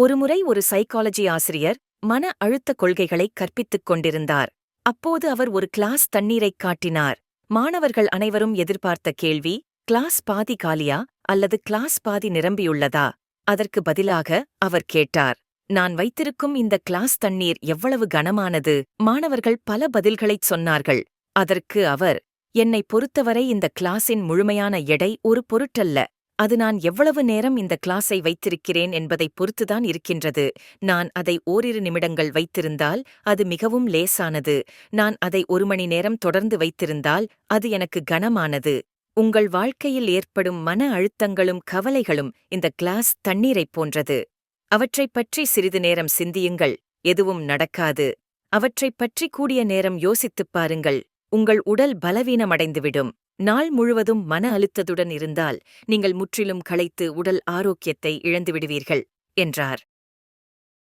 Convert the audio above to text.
ஒருமுறை ஒரு சைக்காலஜி ஆசிரியர் மன அழுத்த கொள்கைகளை கற்பித்துக் கொண்டிருந்தார். அப்போது அவர் ஒரு கிளாஸ் தண்ணீரைக் காட்டினார். மாணவர்கள் அனைவரும் எதிர்பார்த்த கேள்வி கிளாஸ் பாதி காலியா அல்லது கிளாஸ் பாதி நிரம்பியுள்ளதா? அதற்கு பதிலாக அவர் கேட்டார் நான் வைத்திருக்கும் இந்த கிளாஸ் தண்ணீர் எவ்வளவு கனமானது? மாணவர்கள் பல பதில்களைச் சொன்னார்கள். அதற்கு அவர் என்னை பொறுத்தவரை இந்த கிளாஸின் முழுமையான எடை ஒரு பொருட்டல்ல. அது நான் எவ்வளவு நேரம் இந்த கிளாஸை வைத்திருக்கிறேன் என்பதைப் பொறுத்துதான் இருக்கின்றது. நான் அதை ஓரிரு நிமிடங்கள் வைத்திருந்தால் அது மிகவும் லேசானது. நான் அதை ஒரு மணி நேரம் தொடர்ந்து வைத்திருந்தால் அது எனக்கு கனமானது. உங்கள் வாழ்க்கையில் ஏற்படும் மன அழுத்தங்களும் கவலைகளும் இந்த கிளாஸ் தண்ணீரைப் போன்றது. அவற்றைப் பற்றி சிறிது நேரம் சிந்தியுங்கள். எதுவும் நடக்காது. அவற்றைப் பற்றி கூடிய நேரம் யோசித்துப் பாருங்கள். உங்கள் உடல் பலவீனமடைந்துவிடும். நாள் முழுவதும் மன அழுத்தத்துடன் இருந்தால் நீங்கள் முற்றிலும் களைத்து உடல் ஆரோக்கியத்தை இழந்துவிடுவீர்கள் என்றார்.